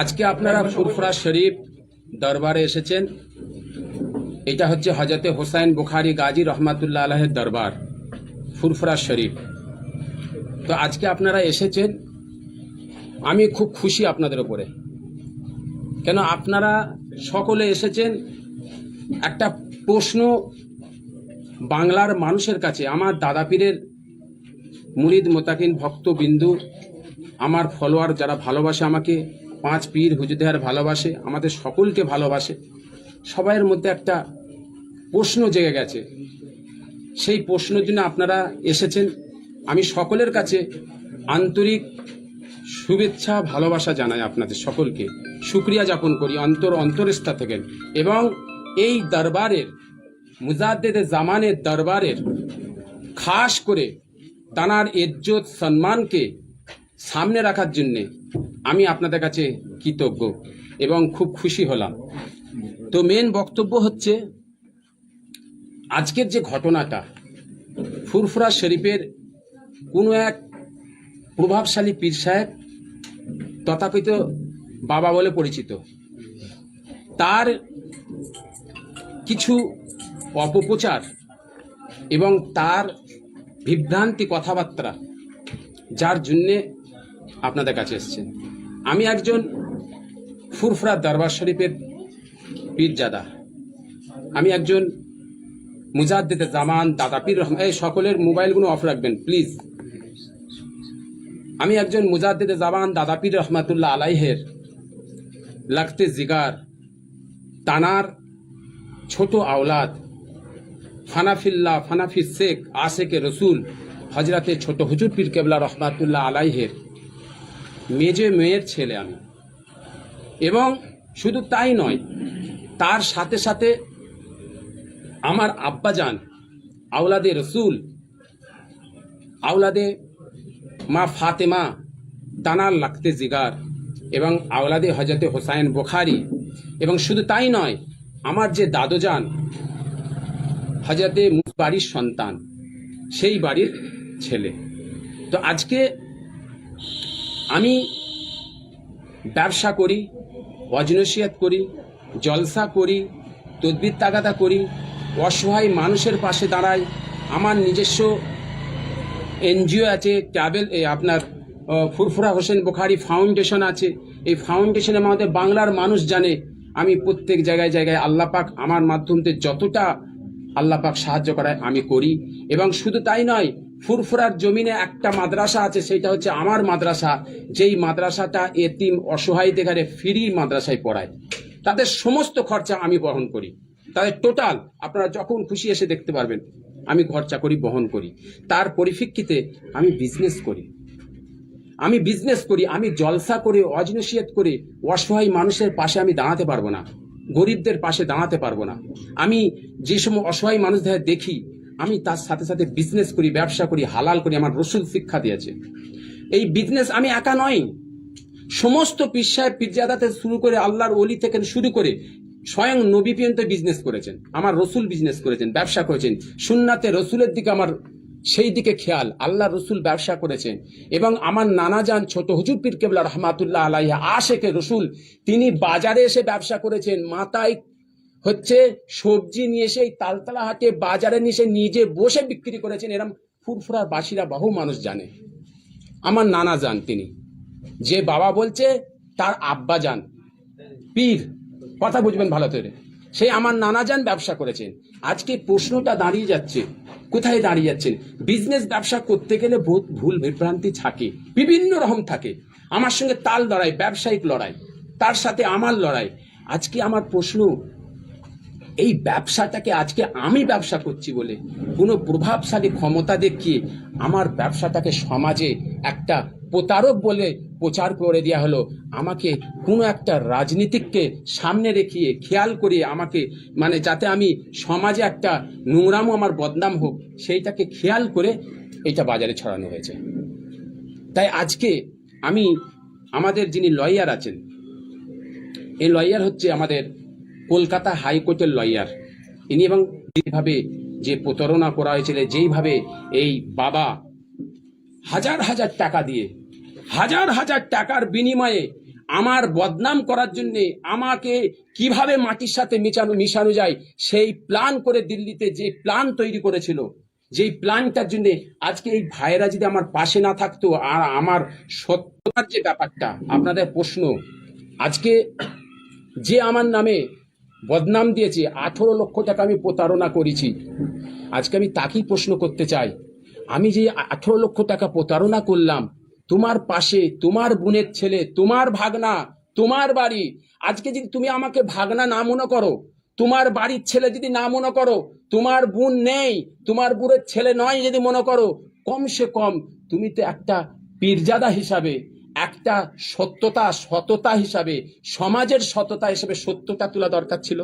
আজকে আপনারা ফুরফুরা শরীফ দরবারে এসেছেন। এটা হচ্ছে হজরতে হোসাইন বুখারি গাজী রহমাতুল্লাহ আলহের দরবার, ফুরফুরা শরীফ। তো আজকে আপনারা এসেছেন, আমি খুব খুশি আপনাদের উপরে। কেন আপনারা সকলে এসেছেন, একটা প্রশ্ন বাংলার মানুষের কাছে, আমার দাদা পীরের মুরিদ মোতাকিন ভক্ত বিন্দু আমার ফলোয়ার যারা ভালোবাসে আমাকে, পাঁচ পীর হুজুদেহার ভালোবাসে, আমাদের সকলকে ভালোবাসে, সবাইয়ের মধ্যে একটা প্রশ্ন জেগে গেছে। সেই প্রশ্নের জন্য আপনারা এসেছেন। আমি সকলের কাছে আন্তরিক শুভেচ্ছা, ভালোবাসা জানাই আপনাদের সকলকে। সুক্রিয়া যাপন করি অন্তর অন্তরস্থা থেকে। এবং এই দরবারের, মুজাদ্দেদে জামানের দরবারের, খাস করে তানার ইজ্জত, সম্মানকে সামনে রাখার জন্যে আমি আপনাদের কাছে কৃতজ্ঞ এবং খুব খুশি হলাম। তো মেন বক্তব্য হচ্ছে, আজকের যে ঘটনাটা, ফুরফুরা শরীফের কোনো এক প্রভাবশালী পীর সাহেব তথাপিত বাবা বলে পরিচিত। তার কিছু অপপ্রচার এবং তার বিভ্রান্তি কথাবার্তা, যার জন্যে আপনাদের কাছে এসছেন আমি একজন ফুরফুরা দরবার শরীফের পীরজাদা। আমি একজন মুজাদ্দিদে জামান, দাদা পীর রহমান, এই সকলের মোবাইলগুলো অফ রাখবেন, প্লিজ। আমি একজন মুজাদ্দিদে জামান, দাদা পীর রহমাতুল্লাহ আলাইহের লাগতে জিগার, তানার ছোট আওলাদ, ফানাফিল্লাহ ফানাফি শেখ আশেকে রসুল হজরতে ছোট হুজুর পীর কেবলা রহমাতুল্লাহ আলাইহের। মেজে মেয়ের ছেলে আমি। এবং শুধু তাই নয়, তার সাথে সাথে আমার আব্বাজান, আওলাদে রসুল, আওলাদে মা ফাতেমা তানার লাগতে জিগার, এবং আওলাদে হজরতে হোসাইন বোখারি, এবং শুধু তাই নয়, আমার যে দাদোজান হজরতে বাড়ির সন্তান, সেই বাড়ির ছেলে। তো আজকে আমি ব্যবসা করি, অজনসিয়াত করি, জলসা করি, তদ্বির তাগাদা করি, অসহায় মানুষের পাশে দাঁড়াই, আমার নিজস্ব এনজিও আছে, ট্রাভেল আপনার ফুরফুরা হোসেন বোখারি ফাউন্ডেশন আছে, এই ফাউন্ডেশনে আমাদের বাংলার মানুষ জানে, আমি প্রত্যেক জায়গায় জায়গায় আল্লাহ পাক আমার মাধ্যমতে যতটা আল্লাহ পাক সাহায্য করায় আমি করি। এবং শুধু তাই নয় ফুরফুরার জমিনে একটা মাদ্রাসা আছে, সেটা হচ্ছে আমার মাদ্রাসা। যেই মাদ্রাসাটা এতিম অসহায়দের ঘরে ফ্রি মাদ্রাসায় পড়ায়। তাদের সমস্ত খরচা আমি বহন করি। তাদের টোটাল আপনারা যখন খুশি এসে দেখতে পারবেন, আমি খরচা করি, বহন করি। তার পরিপ্রেক্ষিতে আমি বিজনেস করি। আমি বিজনেস করি, আমি জলসা করে, অজনসিয়ত করে, অসহায় মানুষের পাশে আমি দাঁড়াতে পারব না। গরিবদের পাশে দাঁড়াতে পারব না। আমি যে সময় অসহায় মানুষদের দেখি আমি তার সাথে সাথে বিজনেস করি, ব্যবসা করি, হালাল করি, আমার রসুল শিক্ষা দিয়েছে। এই বিজনেস আমি একা নয় সমস্ত পীর সাহেব পীরজাদাতে শুরু করে আল্লাহর অলি থেকে শুরু করে স্বয়ং নবী পর্যন্ত বিজনেস করেছেন। আমার রসুল বিজনেস করেছেন, ব্যবসা করেছেন। সুন্নাতে রসুলের দিকে আমার সেই দিকে খেয়াল। আল্লাহ রসুল ব্যবসা করেছেন। এবং আমার নানা যান ছোট হুজুর পীর কেবলা রহমাতুল্লাহ আলাইহা আশেকে রসুল, তিনি বাজারে এসে ব্যবসা করেছেন, মাথায় হচ্ছে সবজি নিয়ে এসে এই তালতলা হাটে বাজারে নিয়ে এসে নিজে বসে বিক্রি করেছেন। এরম ফুরফুরার বাসীরা বহু মানুষ জানে। আমার নানা যান তিনি। যে বাবা বলছে, তার আব্বা যান। পীর, কথা বুঝবেন ভালো করে। সেই আমার নানা যান ব্যবসা করেছেন। আজকে প্রশ্নটা দাঁড়িয়ে যাচ্ছে। কোথায় দাঁড়িয়ে যাচ্ছেন? বিজনেস ব্যবসা করতে গেলে বহুত ভুল বিভ্রান্তি থাকে। বিভিন্ন রকম থাকে। আমার সঙ্গে তাল লড়াই, ব্যবসায়িক লড়াই, তার সাথে আমার লড়াই। আজকে আমার প্রশ্ন এই ব্যবসাটাকে আজকে আমি ব্যবসা করছি বলে কোনো প্রভাবশালী ক্ষমতা দেখিয়ে আমার ব্যবসাটাকে সমাজে একটা প্রতারক বলে প্রচার করে দেওয়া হলো। আমাকে কোনো একটা রাজনীতিককে সামনে রেখিয়ে খেয়াল করিয়ে আমাকে মানে যাতে আমি সমাজে একটা নোংরামও আমার বদনাম হোক, সেইটাকে খেয়াল করে এটা বাজারে ছড়ানো হয়েছে। তাই আজকে আমি, আমাদের যিনি লয়ার আছেন, এই লয়ার হচ্ছে আমাদের কলকাতা হাইকোর্টের লয়ার। ইনি এবং যেভাবে যে প্রতারণা করা হয়েছিল, যেইভাবে এই বাবা হাজার হাজার টাকা দিয়ে, হাজার হাজার টাকার বিনিময়ে আমার বদনাম করার জন্য আমাকে কীভাবে মাটির সাথে মিশানো মিশানো যায়, সেই প্ল্যান করে দিল্লিতে যে প্ল্যান তৈরি করেছিল, যেই প্ল্যানটার জন্য আজকে এই ভাইয়েরা যদি আমার পাশে না থাকতো, আর আমার সত্যতার যে ব্যাপারটা, আপনাদের প্রশ্ন, আজকে যে আমার নামে বদনাম দিয়েছে। আঠেরো লক্ষ টাকা আমি প্রতারণা করেছি। আজকে আমি তাকেই প্রশ্ন করতে চাই। আমি যে আঠেরো লক্ষ টাকা প্রতারণা করলাম, তোমার পাশে, তোমার বোনের ছেলে, তোমার ভাগনা, তোমার বাড়ি, আজকে যদি তুমি আমাকে ভাগনা না মনে করো, তোমার বাড়ির ছেলে যদি না মনে করো, তোমার বোন নেই, তোমার বুড়ের ছেলে নয় যদি মনে করো, কমসে কম তুমি তো একটা পীরজাদা হিসাবে একটা সত্যতা, সততা হিসাবে, সমাজের সততা হিসাবে সত্যটা তোলা দরকার ছিল।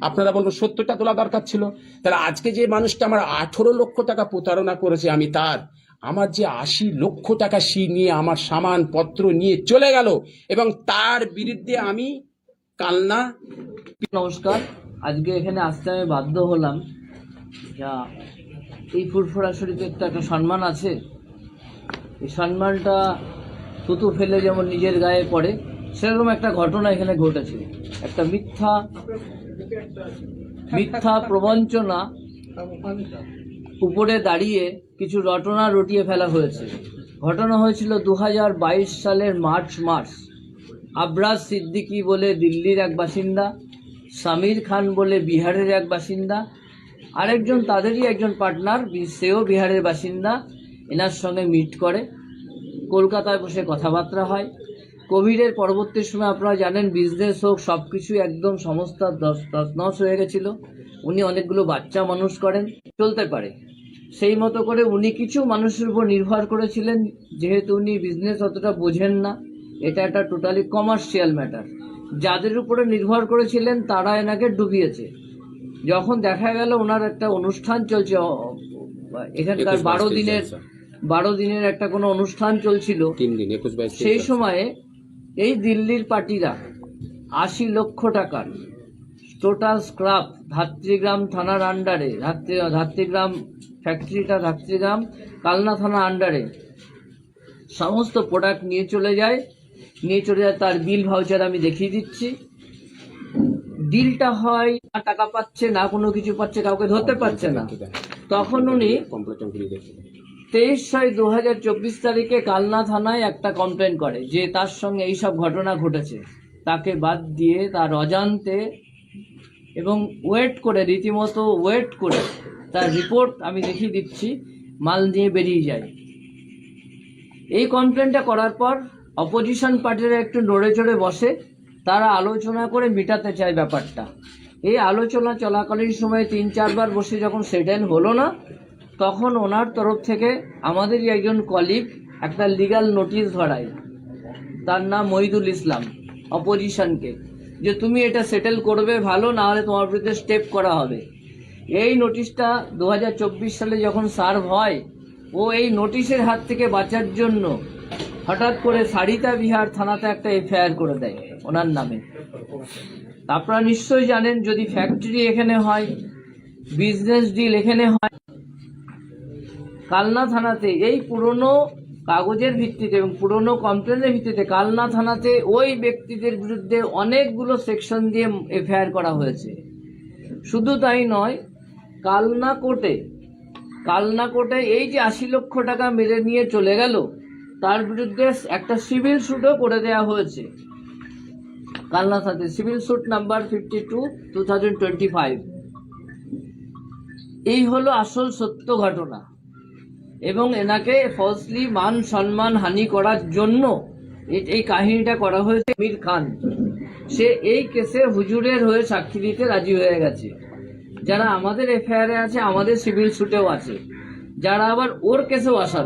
আপনারা বলব সত্যটা তোলা দরকার ছিল। তাহলে আজকে যে মানুষটা আমার আঠেরো লক্ষ টাকা প্রতারণা করেছে, আমি তার, আমার যে আশি লক্ষ টাকা সি নিয়ে আমার সামান পত্র নিয়ে চলে গেল এবং তার বিরুদ্ধে আমি কালনা নমস্কার। আজকে এখানে আসতে আমি বাধ্য হলাম। যা এই ফুরফুরা শরীফের তো একটা সম্মান আছে। এই সম্মানটা থুতু ফেলে যেমন নিজের গায়ে পড়ে, সেরকম একটা ঘটনা এখানে ঘটেছে। একটা মিথ্যা মিথ্যা প্রবঞ্চনা উপরে দাঁড়িয়ে কিছু রটনা রটিয়ে ফেলা হয়েছে। ঘটনা হয়েছিল দু হাজার বাইশ সালের মার্চ মাস। আবরাজ সিদ্দিকী বলে দিল্লির এক বাসিন্দা, সামির খান বলে বিহারের এক বাসিন্দা, আরেকজন তাদেরই একজন পার্টনার, সেও বিহারের বাসিন্দা, এনার সঙ্গে মিট করে। কলকাতায় বসে কথাবার্তা হয়। কোভিডের পরবর্তী সময় আপনারা জানেন বিজনেস হোক সব কিছু একদম সমস্ত তছনছ হয়ে গেছিল। উনি অনেকগুলো বাচ্চা মানুষ করেন চলতে পারে। সেই মতো করে উনি কিছু মানুষের উপর নির্ভর করেছিলেন যেহেতু উনি বিজনেস অতটা বোঝেন না। এটা একটা টোটালি কমার্শিয়াল ম্যাটার যাদের উপরে নির্ভর করেছিলেন তারা এনাকে ডুবিয়েছে। যখন দেখা গেল ওনার একটা অনুষ্ঠান চলছে এখানকার বারো দিনের আচ্ছা। বারো দিনের একটা কোনো অনুষ্ঠান চলছিল। তিন দিন একুশ বাইশ সেই সময়ে এই দিল্লির পার্টিরা আশি লক্ষ টাকার টোটাল স্ক্রাপ ধাত্রীগ্রাম থানার আন্ডারে ধাত্রী ধাত্রীগ্রাম ফ্যাক্টরিটা ধাত্রীগ্রাম কালনা থানা আন্ডারে সমস্ত প্রোডাক্ট নিয়ে চলে যায়। নিয়ে চলে যায় তার বিল ভাউচার আমি দেখিয়ে দিচ্ছি। ডিলটা হয় না টাকা পাচ্ছে না কোনো কিছু পাচ্ছে কাউকে ধরতে পারছে না। তখন উনি তেইশ ছয় দু হাজার চব্বিশ তারিখে কালনা থানায় একটা কমপ্লেন করে যে তার সঙ্গে এইসব ঘটনা ঘটেছে। তাকে বাদ দিয়ে তার অজান্তে এবং ওয়েট করে, রীতিমতো ওয়েট করে তার রিপোর্ট আমি দেখিয়ে দিচ্ছি, মাল নিয়ে বেরিয়ে যায়। এই কমপ্লেনটা করার পর অপোজিশন পার্টিরা একটু নড়ে চড়ে বসে, তারা আলোচনা করে মেটাতে চায় ব্যাপারটা। এই আলোচনা চলাকালীন সময়ে তিন চারবার বসে যখন সেটেল হলো না তখন ওনার তরফ থেকে আমাদেরই একজন কলিগ একটা লিগ্যাল নোটিশ ধরায়। তার নাম মহিদুল ইসলাম অপোজিশনকে যে তুমি এটা সেটেল করবে, ভালো না হলে তোমার বিরুদ্ধে স্টেপ করা হবে। এই নোটিশটা দু হাজার চব্বিশ সালে যখন সার্ভ হয়, ও এই নোটিশের হাত থেকে বাঁচার জন্য হঠাৎ করে সারিতা বিহার থানাতে একটা এফআইআর করে দেয় ওনার নামে। আপনারা নিশ্চয়ই জানেন, যদি ফ্যাক্টরি এখানে হয় বিজনেস ডিল এখানে হয় কালনা থানাতে, এই পুরনো কাগজের ভিত্তিতে এবং পুরনো কমপ্লেনের ভিত্তিতে কালনা থানাতে ওই ব্যক্তিদের বিরুদ্ধে অনেকগুলো সেকশন দিয়ে এফআইআর করা হয়েছে। শুধু তাই নয়, কালনা কোর্টে কালনা কোর্টে এই যে আশি লক্ষ টাকা মেরে নিয়ে চলে গেল, তার বিরুদ্ধে একটা সিভিল সুটও করে দেওয়া হয়েছে। কালনা থানাতে civil suit number fifty two two thousand twenty five এই হলো আসল সত্য ঘটনা। এবং এনাকে ফলসলি মান, সম্মান, হানি করার জন্য এই কাহিনীটা করা হয়েছে মীর খান। সে এই কেসে হুজুরের হয়ে সাক্ষী দিতে রাজি হয়ে গেছে। যারা আমাদের এফআইআর আছে, আমাদের সিভিল সুটেও আছে। যারা আবার ওর কেসেও আসার